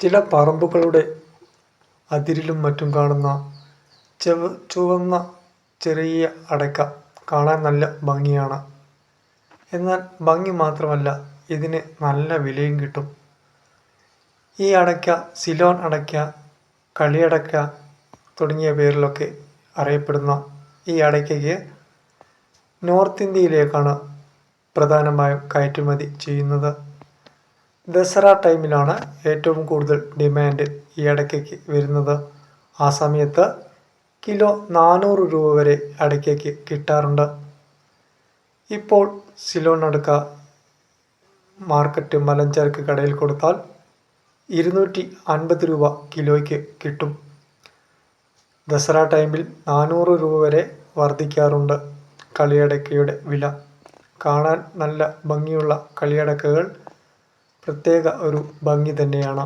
ചില പറമ്പുകളുടെ അതിരിലും മറ്റും കാണുന്ന ചെവ് ചുവന്ന ചെറിയ അടയ്ക്ക കാണാൻ നല്ല ഭംഗിയാണ്. എന്നാൽ ഭംഗി മാത്രമല്ല ഇതിന് നല്ല വിലയും കിട്ടും. ഈ അടയ്ക്ക സിലോൺ അടയ്ക്ക കളിയടയ്ക്ക തുടങ്ങിയ പേരിലൊക്കെ അറിയപ്പെടുന്ന ഈ അടയ്ക്കയ്ക്ക് നോർത്ത് ഇന്ത്യയിലേക്കാണ് പ്രധാനമായും കയറ്റുമതി ചെയ്യുന്നത്. ദസറ ടൈമിലാണ് ഏറ്റവും കൂടുതൽ ഡിമാൻഡ് ഈ അടയ്ക്കയ്ക്ക് വരുന്നത്. ആ സമയത്ത് കിലോ നാനൂറ് രൂപ വരെ അടയ്ക്കയ്ക്ക് കിട്ടാറുണ്ട്. ഇപ്പോൾ സിലോൺ അടുക്ക മാർക്കറ്റ് മലഞ്ചരക്ക് കടയിൽ കൊടുത്താൽ ഇരുന്നൂറ്റി അൻപത് രൂപ കിലോയ്ക്ക് കിട്ടും. ദസറ ടൈമിൽ നാനൂറ് രൂപ വരെ വർദ്ധിക്കാറുണ്ട് കളിയടക്കയുടെ വില. കാണാൻ നല്ല ഭംഗിയുള്ള കളിയടക്കകൾ പ്രത്യേക ഒരു ഭംഗി തന്നെയാണ്.